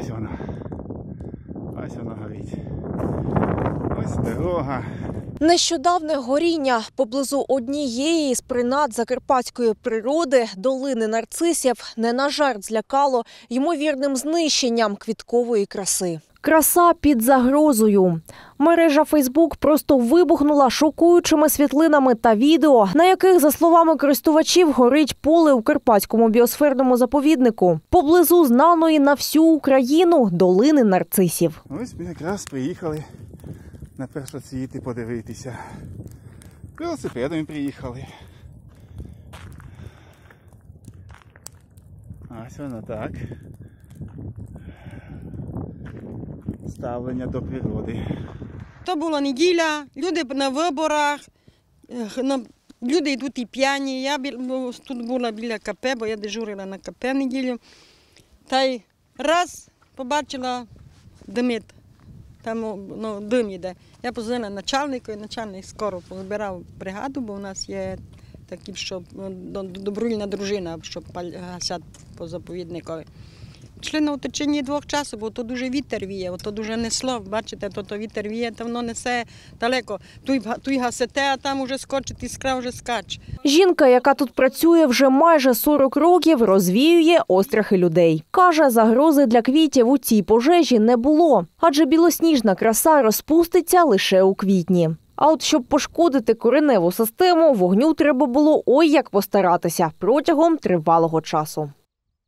Ось вона. Ось вона горить. Ось дорога. Нещодавне горіння поблизу однієї з принад закарпатської природи долини нарцисів не на жарт злякало ймовірним знищенням квіткової краси. Краса під загрозою. Мережа Фейсбук просто вибухнула шокуючими світлинами та відео, на яких, за словами користувачів, горить поле у Карпатському біосферному заповіднику, поблизу знаної на всю Україну долини нарцисів. Ось ми якраз приїхали на першоцвіти подивитися. Велосипедами приїхали. Ось воно так. Ставлення до природи. То була неділя, люди на виборах, люди йдуть і п'яні. Я тут була біля КП, бо я дежурила на КП неділю. Та й раз побачила димит, там ну, дим іде. Я позвонила начальнику, і начальник скоро позбирав бригаду, бо в нас є такі, що ну, добровільна дружина, що паль- гасять по заповідникові. Йшли на оточенні двох часу, бо то дуже вітер віє, то дуже несло. Бачите, то, то вітер віє, то воно несе далеко. Туй, туй гасете, а там уже скочить, іскра вже скаче. Жінка, яка тут працює вже майже 40 років, розвіює острахи людей. Каже, загрози для квітів у цій пожежі не було, адже білосніжна краса розпуститься лише у квітні. А от щоб пошкодити кореневу систему, вогню треба було ой як постаратися протягом тривалого часу.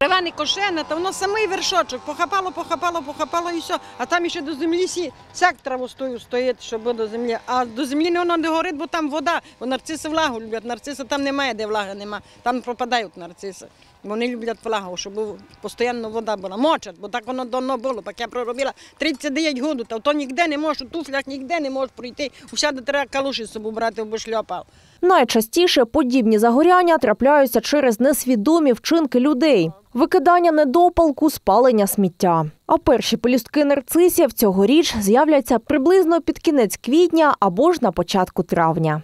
Трава не кошена, то воно самий вершочок. Похапало, похапало, похапало і все. А там ще до землі сі сяк травостою стоїть, щоб до землі. А до землі воно не горить, бо там вода. Бо нарциси влагу люблять. Нарциси там немає, де влага нема. Там пропадають нарциси. Вони люблять влагу, щоб постійно вода була. Мочать, бо так воно давно було. Так я проробила 39 годин, то ніде не можеш, у туфлях ніде не можеш пройти. Усяде треба калуші з собою брати, бо шльопав. Найчастіше подібні загоряння трапляються через несвідомі вчинки людей. Викидання недопалку, спалення сміття. А перші пелюстки нарцисів цьогоріч з'являться приблизно під кінець квітня або ж на початку травня.